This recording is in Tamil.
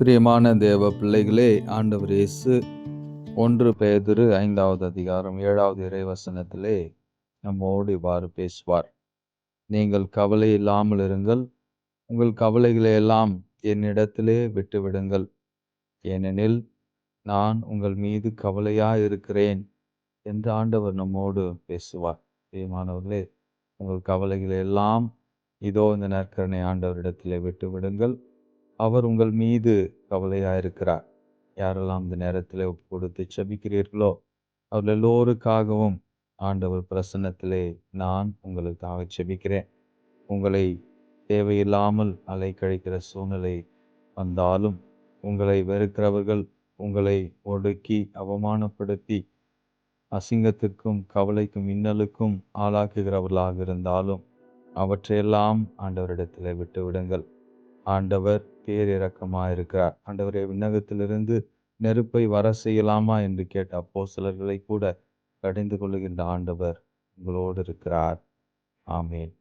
பிரியமான தேவ பிள்ளைகளே ஆண்டவர் இயேசு ஒன்று பேதுரு ஐந்தாவது அதிகாரம் ஏழாவது இறைவசனத்திலே நம்மோடு இவ்வாறு பேசுவார். நீங்கள் கவலை இல்லாமல் இருங்கள். உங்கள் கவலைகளை எல்லாம் என்னிடத்திலே விட்டுவிடுங்கள். ஏனெனில் நான் உங்கள் மீது கவலையாக இருக்கிறேன் என்று ஆண்டவர் நம்மோடு பேசுவார். பிரியமானவர்களே உங்கள் கவலைகளை எல்லாம் இதோ இந்த நற்கரணை ஆண்டவரிடத்திலே விட்டு விடுங்கள் அவர் உங்கள் மீது கவலையாக இருக்கிறார் யாரெல்லாம் இந்த நேரத்தில் ஒப்பு கொடுத்து செபிக்கிறீர்களோ அவர்கள் எல்லோருக்காகவும் ஆண்டவர் பிரசன்னத்திலே நான் உங்களுக்காக செபிக்கிறேன். உங்களை தேவையில்லாமல் அலைக்கழிக்கிற சூழ்நிலை வந்தாலும் உங்களை வெறுக்கிறவர்கள் உங்களை ஒடுக்கி அவமானப்படுத்தி அசிங்கத்திற்கும் கவலைக்கும் இன்னலுக்கும் ஆளாக்குகிறவர்களாக இருந்தாலும் அவற்றையெல்லாம் ஆண்டவரிடத்தில் விட்டுவிடுங்கள். ஆண்டவர் பேரிறக்கமாக இருக்கிறார் ஆண்டவரே விண்ணகத்திலிருந்து நெருப்பை வர செய்யலாமா? என்று கேட்ட அப்போ சிலர்களை கூட கடிந்து கொள்ளுகின்ற ஆண்டவர் உங்களோடு இருக்கிறார். ஆமேன்.